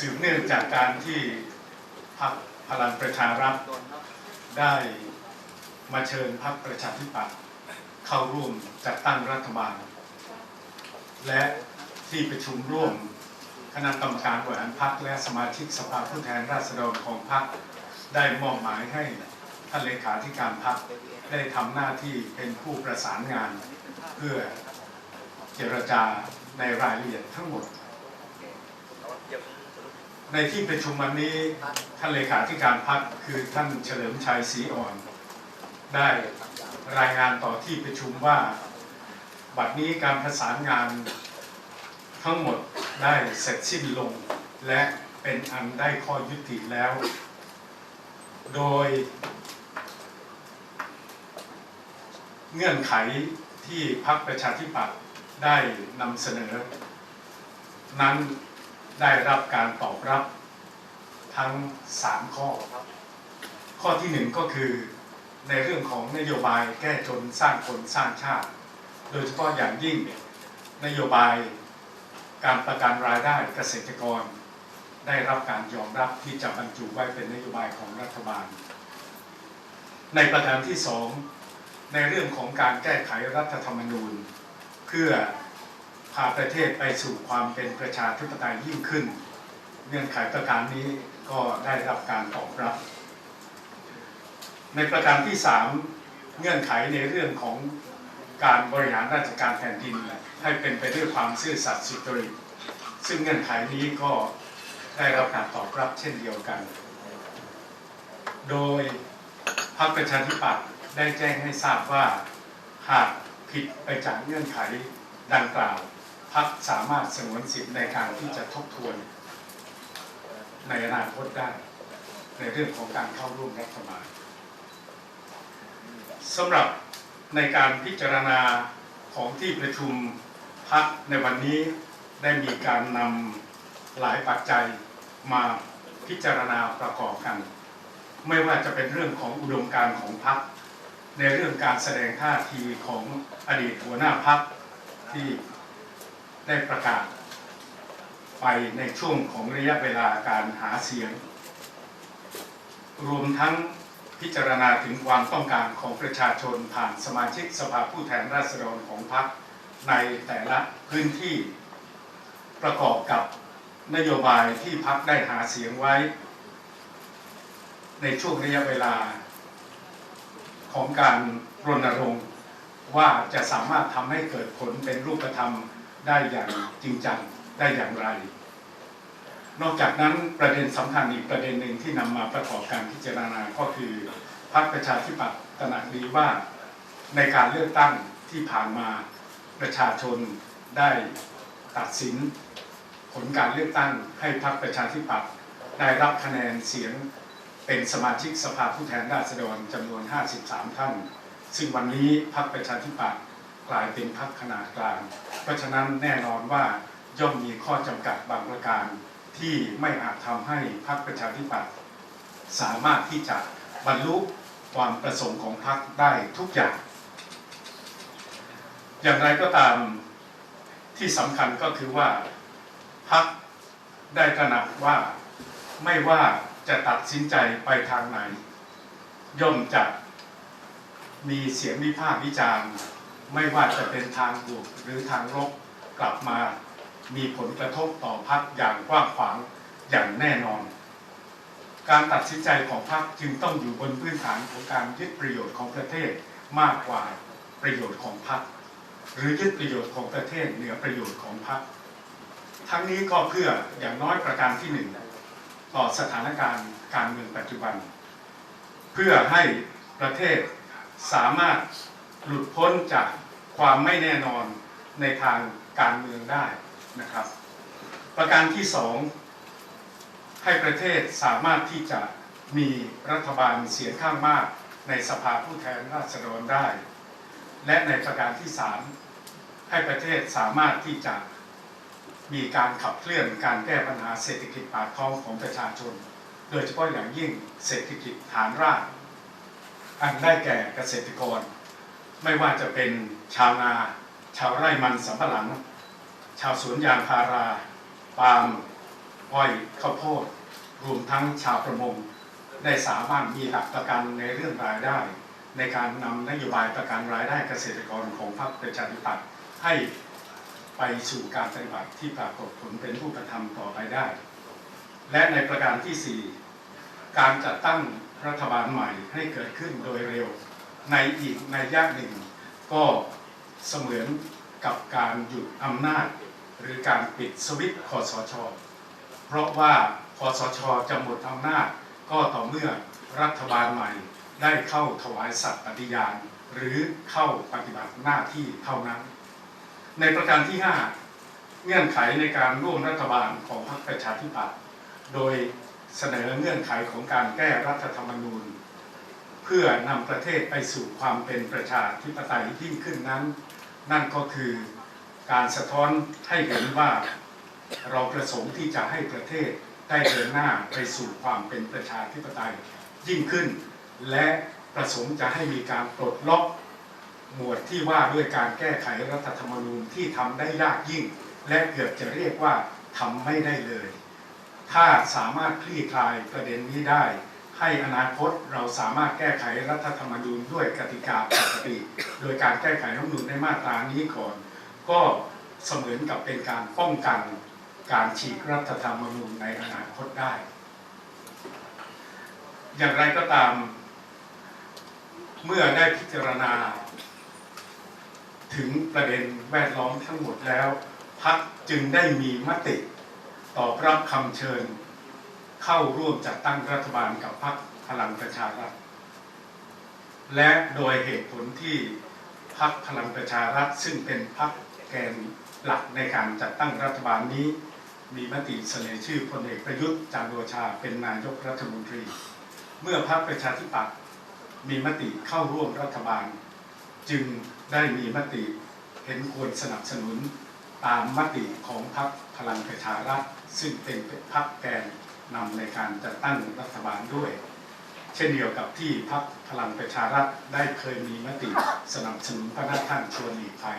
สืบเนื่องจากการที่พรรคพลังประชารัฐได้มาเชิญพรรคประชาธิปัตย์เข้าร่วมจัดตั้งรัฐบาล และที่ประชุมร่วมคณะกรรมการบริหารพรรคและสมาชิกสภาผู้แทนราษฎรของพรรคได้มอบหมายให้ท่านเลขาธิการพรรคได้ทำหน้าที่เป็นผู้ประสานงาน เพื่อเจรจาในรายละเอียดทั้งหมด ในที่ประชุมวันนี้ท่านเลขาธิการพรรคคือท่านเฉลิมชัยศรีอ่อน ได้รายงานต่อที่ประชุมว่า บัดนี้การประสานงานทั้งหมดได้เสร็จสิ้นลง และเป็นอันได้ข้อยุติแล้ว โดย เงื่อนไขที่พรรคประชาธิปัตย์ได้นำเสนอ นั้น ได้รับการตอบรับทั้ง 3 ข้อข้อที่หนึ่งก็คือในเรื่องของนโยบายแก้จนสร้างคนสร้างชาติ โดยเฉพาะอย่างยิ่งนโยบายการประกันรายได้เกษตรกร ได้รับการยอมรับที่จะบรรจุไว้เป็นนโยบายของรัฐบาล ในประการที่สองในเรื่องของการแก้ไขรัฐธรรมนูญ เพื่อาประเทศไปสู่ความเป็นประชาธิปไตยยิ่งขึ้น เงื่อนไขประการนี้ก็ได้รับการตอบรับ ในประการที่ 3 เงื่อนไขในเรื่องของการบริหารราชการแผ่นดิน ให้เป็นไปด้วยความซื่อสัตย์สุจริตซึ่งเงื่อนไขนี้ก็ได้รับการตอบรับเช่นเดียวกัน โดยพรรคประชาธิปัตย์ได้แจ้งให้ทราบว่าหากผิดไปจากเงื่อนไขดังกล่าว พรรคสามารถสงวนสิทธิ์ในการที่จะทบทวน ในอนาคตได้ ในเรื่องของการเข้าร่วมรัฐบาลสำหรับในการพิจารณาของที่ประชุมพักในวันนี้ได้มีการนำหลายปัจจัยมาพิจารณาประกอบกัน ไม่ว่าจะเป็นเรื่องของอุดมการณ์ของพรรคในเรื่องการแสดงท่าทีของอดีตหัวหน้าพรรคที่ ได้ประกาศ ไปในช่วงของระยะเวลาการหาเสียง รวมทั้งพิจารณาถึงความต้องการของประชาชนผ่านสมาชิกสภาผู้แทนราษฎรของพรรคในแต่ละพื้นที่ประกอบกับนโยบายที่พรรคได้หาเสียงไว้ ในช่วงระยะเวลา ของการรณรงค์ว่าจะสามารถทำให้เกิดผลเป็นรูปธรรม ได้อย่างจริงจังได้อย่างไร นอกจากนั้นประเด็นสำคัญอีกประเด็นหนึ่งที่นำมาประกอบการพิจารณาก็คือพรรคประชาธิปัตย์ตระหนักดีว่าในการเลือกตั้งที่ผ่านมาประชาชนได้ตัดสินผลการเลือกตั้งให้พรรคประชาธิปัตย์ได้รับคะแนนเสียงเป็นสมาชิกสภาผู้แทนราษฎรจำนวน 53 ท่าน ซึ่งวันนี้พรรคประชาธิปัตย์ กลายเป็นพรรคขนาดกลาง เพราะฉะนั้นแน่นอนว่าย่อมมีข้อจำกัดบางประการที่ไม่อาจทำให้พรรคประชาธิปัตย์สามารถที่จะบรรลุความประสงค์ของพรรคได้ทุกอย่าง อย่างไรก็ตามที่สำคัญก็คือว่าพรรคได้ตระหนักว่าไม่ว่าจะตัดสินใจไปทางไหน ย่อมจะมีเสียงวิพากษ์วิจารณ์ ไม่ว่าจะเป็นทางบวกหรือทางลบกลับมามีผลกระทบต่อพรรคอย่างกว้างขวางอย่างแน่นอน การตัดสินใจของพรรคจึงต้องอยู่บนพื้นฐานของการยึดประโยชน์ของประเทศมากกว่าประโยชน์ของพรรคหรือยึดประโยชน์ของประเทศเหนือประโยชน์ของพรรคทั้งนี้ก็เพื่ออย่างน้อยประการที่หนึ่งต่อสถานการณ์การเมืองปัจจุบัน เพื่อให้ประเทศสามารถ หลุดพ้นจากความไม่แน่นอนในทางการเมืองได้นะครับ ประการที่สองให้ประเทศสามารถที่จะมีรัฐบาลเสียงข้างมากในสภาผู้แทนราษฎรได้ และในประการที่สามให้ประเทศสามารถที่จะมีการขับเคลื่อนการแก้ปัญหาเศรษฐกิจปากท้องของประชาชน โดยเฉพาะอย่างยิ่งเศรษฐกิจฐานรากอันได้แก่เกษตรกร ไม่ว่าจะเป็นชาวนา ชาวไร่มันสำปะหลัง ชาวสวนยางพารา ปาล์มอ้อยข้าวโพด รวมทั้งชาวประมง ได้สามารถมีหลักประกันในเรื่องรายได้ ในการนำนโยบายประกันรายได้เกษตรกรของพรรคประชาธิปัตย์ให้ไปสู่การปฏิบัติที่ปรากฏผลเป็นรูปธรรมต่อไปได้ และในประการที่ 4 การจัดตั้งรัฐบาลใหม่ให้เกิดขึ้นโดยเร็ว ในอีกในยะหนึ่ง ก็เสมือนกับการหยุดอำนาจ หรือการปิดสวิตช์คอสช เพราะว่าคอสชจะหมดอำนาจ ก็ต่อเมื่อรัฐบาลใหม่ได้เข้าถวายสัตย์ปฏิญาณ หรือเข้าปฏิบัติหน้าที่เท่านั้น ในประการที่ 5 เงื่อนไขในการร่วมรัฐบาลของพรรคประชาธิปัตย์โดยเสนอเงื่อนไขของการแก้รัฐธรรมนูญ พื่อนำประเทศไปสู่ความเป็นประชาธิปไตยยิ่งขึ้นนั้น นั่นก็คือการสะท้อนให้เห็นว่าเราประสงค์ที่จะให้ประเทศได้เดินหน้าไปสู่ความเป็นประชาธิปไตยยิ่งขึ้น และประสงค์จะให้มีการปลดล็อกหมวดที่ว่าด้วยการแก้ไขรัฐธรรมนูญที่ทำได้ยากยิ่ง และเกือบจะเรียกว่าทำไม่ได้เลย ถ้าสามารถคลี่คลายประเด็นนี้ได้ ให้อนาคตเราสามารถแก้ไขรัฐธรรมนูญด้วยกติกาปกติ โดยการแก้ไขรัฐธรรมนูญในมาตรานี้ก่อน ก็เสมือนกับเป็นการป้องกันการฉีกรัฐธรรมนูญในอนาคตได้ อย่างไรก็ตาม เมื่อได้พิจารณา ถึงประเด็นแวดล้อมทั้งหมดแล้วพักจึงได้มีมติตอบรับคำเชิญ เข้าร่วมจัดตั้งรัฐบาลกับพรรคพลังประชารัฐ และโดยเหตุผลที่พรรคพลังประชารัฐ ซึ่งเป็นพรรคแกนหลักในการจัดตั้งรัฐบาลนี้ มีมติเสนอชื่อพลเอกประยุทธ์จันโอชาเป็นนายกรัฐมนตรี เมื่อพรรคประชาธิปัตย์มีมติเข้าร่วมรัฐบาล จึงได้มีมติเห็นควรสนับสนุนตามมติของพรรคพลังประชารัฐ ซึ่งเป็นพรรคแกน นำในการจัดตั้งรัฐบาลด้วย เช่นเดียวกับที่พรรคพลังประชารัฐได้เคยมีมติสนับสนุนพระนาท่านชวนหลีกภัย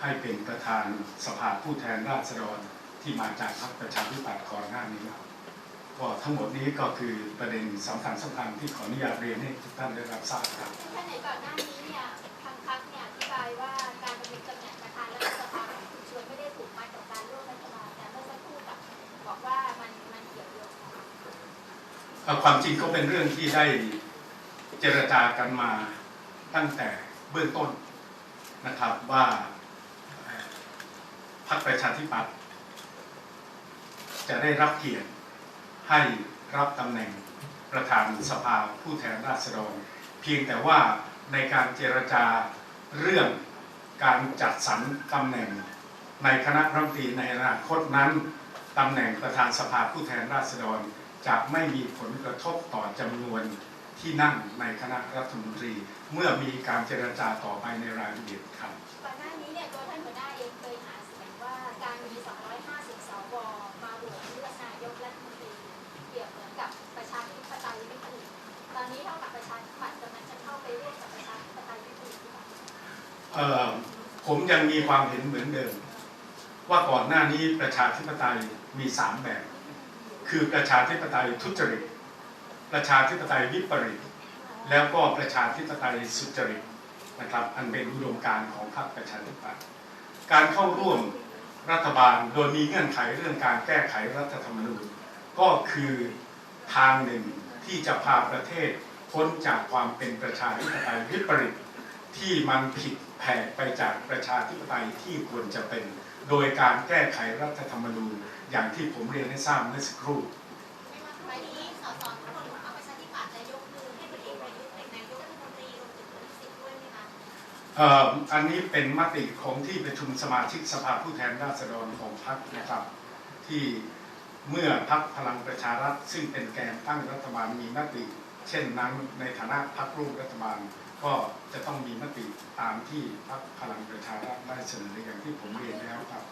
ให้เป็นประธานสภาผู้แทนราษฎรที่มาจากพรรคประชาธิปัตย์ก่อนหน้านี้ก็ทั้งหมดนี้ก็คือประเด็นสำคัญสำคัญที่ขออนุญาตเรียนให้ทุกท่านได้รับทราบครับท่านไหนก่อนหน้านี้เนี่ย ความจริงก็เป็นเรื่องที่ได้เจรจากันมาตั้งแต่เบื้องต้นนะครับว่าพรรคประชาธิปัตย์จะได้รับเกียรติให้รับตำแหน่งประธานสภาผู้แทนราษฎร เพียงแต่ว่าในการเจรจาเรื่องการจัดสรรตำแหน่งในคณะรัฐมนตรีในอนาคตนั้นตำแหน่งประธานสภาผู้แทนราษฎร จะไม่มีผลกระทบต่อจำนวนที่นั่งในคณะรัฐมนตรี เมื่อมีการเจรจาต่อไปในรายละเอียดครับก่อนหน้านี้เนี่ยตัวท่านหัวหน้าเองเคยหาเสียงว่าการมี 250 สวมาโหวตเลือกนายกรัฐมนตรีเปรียบเหมือนกับประชาธิปไตยวิปริตตอนนี้เท่ากับประชาธิปัตย์กำลังจะเข้าไปร่วมกับประชาธิปไตยวิปริตหรือเปล่าเอ่อผมยังมีความเห็นเหมือนเดิม ว่าก่อนหน้านี้ประชาธิปไตยมีสามแบบ คือประชาธิปไตยทุจริต ประชาธิปไตยวิปริต แล้วก็ประชาธิปไตยสุจริตนะครับ อันเป็นอุดมการณ์ของพรรคประชาธิปัตย์การเข้าร่วมรัฐบาลโดยมีเงื่อนไขเรื่องการแก้ไขรัฐธรรมนูญก็คือทางหนึ่งที่จะพาประเทศพ้นจากความเป็นประชาธิปไตยวิปริตที่มันผิด แผกไปจากประชาธิปไตยที่ควรจะเป็น โดยการแก้ไขรัฐธรรมนูญอย่างที่ผมเรียนให้ทราบเมื่อสักครู่หมายถึงสสทุกคนของพรรคประชาธิปัตย์จะยกมือให้พลเอกประยุทธ์เป็นนายกรัฐมนตรีรวมถึงคุณสิทธิ์ด้วยไหมคะเอ่ออันนี้เป็นมติของที่ประชุมสมาชิกสภาผู้แทนราษฎรของพรรคนะครับ ที่เมื่อพรรคพลังประชารัฐซึ่งเป็นแกนตั้งรัฐบาลมีมติ เช่นนั้นในฐานะพรรคร่วมรัฐบาล ก็จะต้องมีมติตามที่พรรคพลังประชารัฐได้เสนออย่างที่ผมเรียนแล้วครับ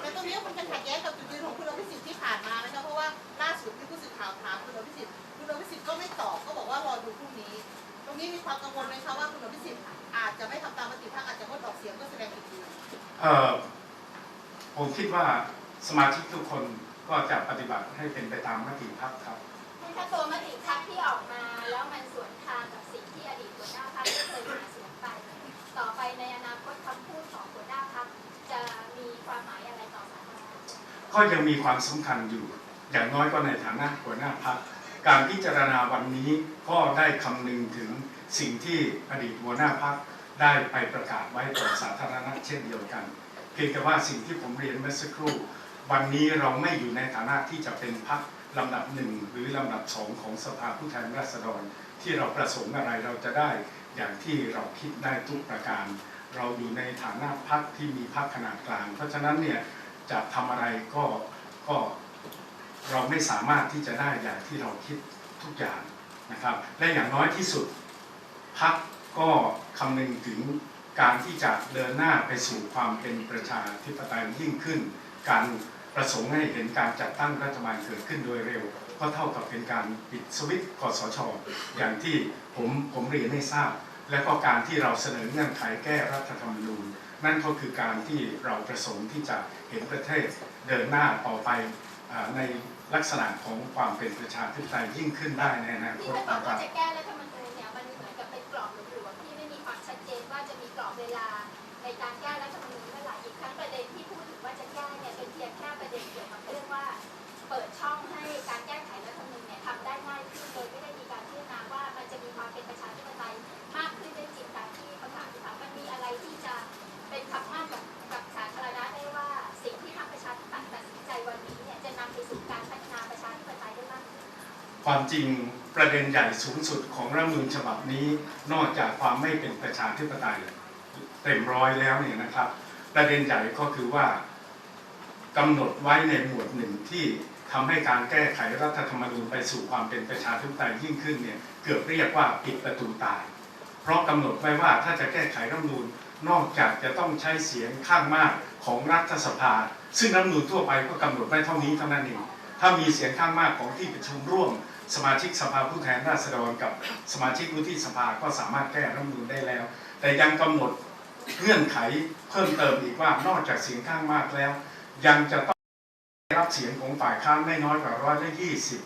แต่ตรงนี้มันจะขัดแย้งกับจุดยืนของคุณอภิสิทธิ์ที่ผ่านมานะคะเพราะว่าล่าสุดที่ผู้สื่อข่าวถามคุณอภิสิทธิ์คุณอภิสิทธิ์ก็ไม่ตอบก็บอกว่ารอดูพรุ่งนี้ ตรงนี้มีความกังวลไหมคะว่าคุณอภิสิทธิ์อาจจะไม่ทำตามมติพรรคอาจจะงดออกเสียงเพื่อแสดงจุดยืนเอ่อผมคิดว่าสมาชิกทุกคนก็จะปฏิบัติให้เป็นไปตามมติพักครับถ้าตัวมติพักที่ ก็ยังมีความสำคัญอยู่ อย่างน้อยก็ในฐานะหัวหน้าพักการพิจารณาวันนี้ก็ได้คำนึงถึงสิ่งที่อดีตหัวหน้าพักได้ไปประกาศไว้ต่อสาธารณะเช่นเดียวกัน เพียงแต่ว่าสิ่งที่ผมเรียนเมื่อสักครู่ วันนี้เราไม่อยู่ในฐานะที่จะเป็นพักลำดับหนึ่งหรือลำดับสองของสภาผู้แทนราษฎร ที่เราประสงค์อะไรเราจะได้อย่างที่เราคิดได้ทุกประการ เราอยู่ในฐานะพักที่มีพักขนาดกลาง เพราะฉะนั้นเนี่ย จะทำอะไรก็ก็เราไม่สามารถที่จะได้อย่างที่เราคิดทุกอย่างนะครับ และอย่างน้อยที่สุดพักก็คำนึงถึงการที่จะเดินหน้าไปสู่ความเป็นประชาธิปไตยยิ่งขึ้น การประสงค์ให้เห็นการจัดตั้งรัฐบาลเกิดขึ้นโดยเร็ว ก็เท่ากับเป็นการปิดสวิตช์กสชอย่างที่ผมผมเรียนให้ทราบ และก็การที่เราเสนอเงื่อนไขแก้รัฐธรรมนูญนั่นก็คือการที่เราประสงค์ที่จะ เห็นประเทศเดินหน้าต่อไปอ่าในลักษณะของความเป็นประชาธิปไตยยิ่งขึ้นได้ในอนาคที่ตท่านบอกนะคว่ารับ ความจริงประเด็นใหญ่สูงสุดของรัฐมนูญฉบับนี้ นอกจากความไม่เป็นประชาธิปไตยเต็มร้อยแล้วเนี่ยนะครับ ประเด็นใหญ่ก็คือว่ากำหนดไว้ในหมวดหนึ่งที่ทำให้การแก้ไขรัฐธรรมนูญไปสู่ความเป็นประชาธิปไตยยิ่งขึ้นเนี่ยเกือบเรียกว่าปิดประตูตาย เพราะกำหนดไว้ว่าถ้าจะแก้ไขรัฐมนูญนอกจากจะต้องใช้เสียงข้างมากของรัฐสภา ซึ่งรัฐมนูญทั่วไปก็กำหนดไว้เท่านี้เท่านั้นเอง ถ้ามีเสียงข้างมากของที่ประชุมร่วม สมาชิกสภาผู้แทนราษฎรกับสมาชิกวุฒิสภาก็สามารถแก้รัฐมนูญได้แล้ว แต่ยังกำหนดเงื่อนไขเพิ่มเติมอีกว่านอกจากเสียงข้างมากแล้ว ยังจะต้องได้รับเสียงของฝ่ายค้านไม่น้อยกว่าร้อยละยี่สิบ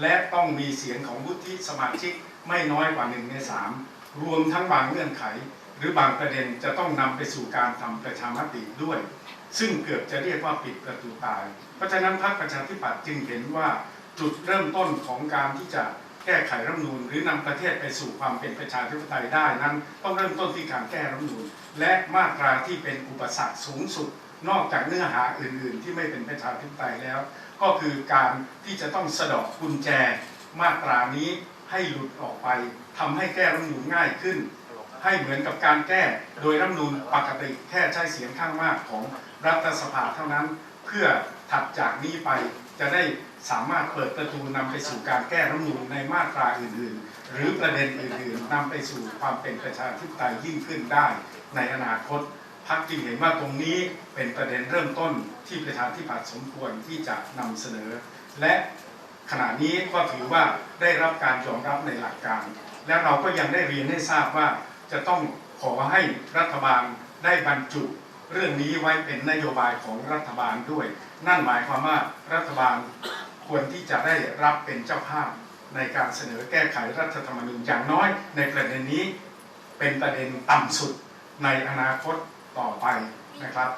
และต้องมีเสียงของวุฒิสมาชิกไม่น้อยกว่าหนึ่งในสามรวมทั้งบางเงื่อนไข หรือบางประเด็นจะต้องนำไปสู่การทำประชามติด้วย ซึ่งเกือบจะเรียกว่าปิดประตูตาย เพราะฉะนั้นพรรคประชาธิปัตย์จึงเห็นว่าจุดเริ่มต้นของการที่จะแก้ไขรัฐมนูญหรือนำประเทศไปสู่ความเป็นประชาธิปไตยได้นั้น ต้องเริ่มต้นที่การแก้รัฐมนูญและมาตราที่เป็นอุปสรรคสูงสุด นอกจากเนื้อหาอื่น ๆ ที่ไม่เป็นประชาธิปไตยแล้ว ก็คือการที่จะต้องสะดอกกุญแจ มาตรานี้ให้หลุดออกไปทำให้แก้รัฐมนูญง่ายขึ้น ให้เหมือนกับการแก้โดยรัฐมนูญปกติแค่ใช้เสียงข้างมากของรัฐสภาเท่านั้น เพื่อถัดจากนี้ไปจะได้สามารถเปิดประตูนำไปสู่การแก้รัฐมนูญในมาตราอื่น ๆ หรือประเด็นอื่น ๆนำไปสู่ความเป็นประชาธิปไตยยิ่งขึ้นได้ในอนาคตพักจึงเห็นว่าตรงนี้เป็นประเด็นเริ่มต้นที่ประชาธิปัตย์สมควรที่จะนำเสนอ และขณะนี้ก็ถือว่าได้รับการยอมรับในหลักการ และเราก็ยังได้เรียนให้ทราบว่า จะต้องขอให้รัฐบาลได้บรรจุ เรื่องนี้ไว้เป็นนโยบายของรัฐบาลด้วย นั่นหมายความว่ารัฐบาลควรที่จะได้รับเป็นเจ้าภาพในการเสนอแก้ไขรัฐธรรมนูญอย่างน้อย ในประเด็นนี้เป็นประเด็นต่ำสุดในอนาคตต่อไปนะครับ